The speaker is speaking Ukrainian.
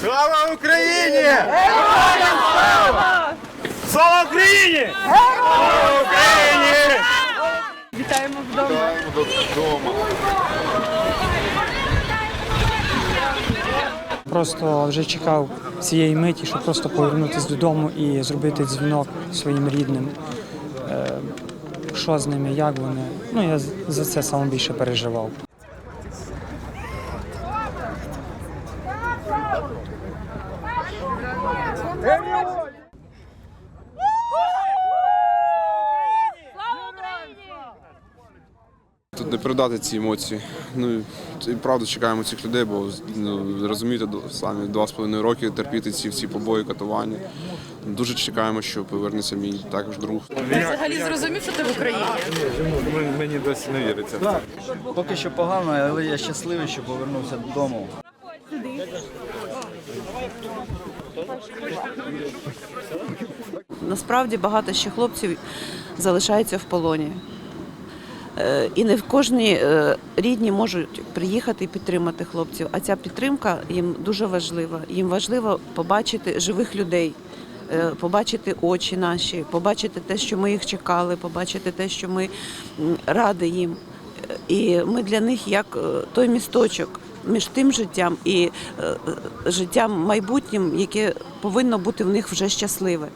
Слава Україні! Слава Україні! Слава Україні! Вітаємо вдома. Просто вже чекав цієї миті, щоб просто повернутися додому і зробити дзвінок своїм рідним. Е, Що з ними, як вони. Ну, я за це саме більше переживав. Тут не передати ці емоції. Ну і правда чекаємо цих людей, бо ну, розумієте, самі два з половиною роки терпіти ці всі побої, катування. Дуже чекаємо, що повернеться мій також друг. Ти взагалі зрозумів, що ти в Україні? Мені досі не віриться. Поки що погано, але я щасливий, що повернувся додому. Насправді багато ще хлопців залишаються в полоні. Е, І не в кожній е, рідні можуть приїхати і підтримати хлопців. А ця підтримка їм дуже важлива. Їм важливо побачити живих людей, е, побачити очі наші, побачити те, що ми їх чекали, побачити те, що ми м, раді їм. І ми для них як е, той місточок між тим життям і е, е, життям майбутнім, яке повинно бути в них вже щасливе.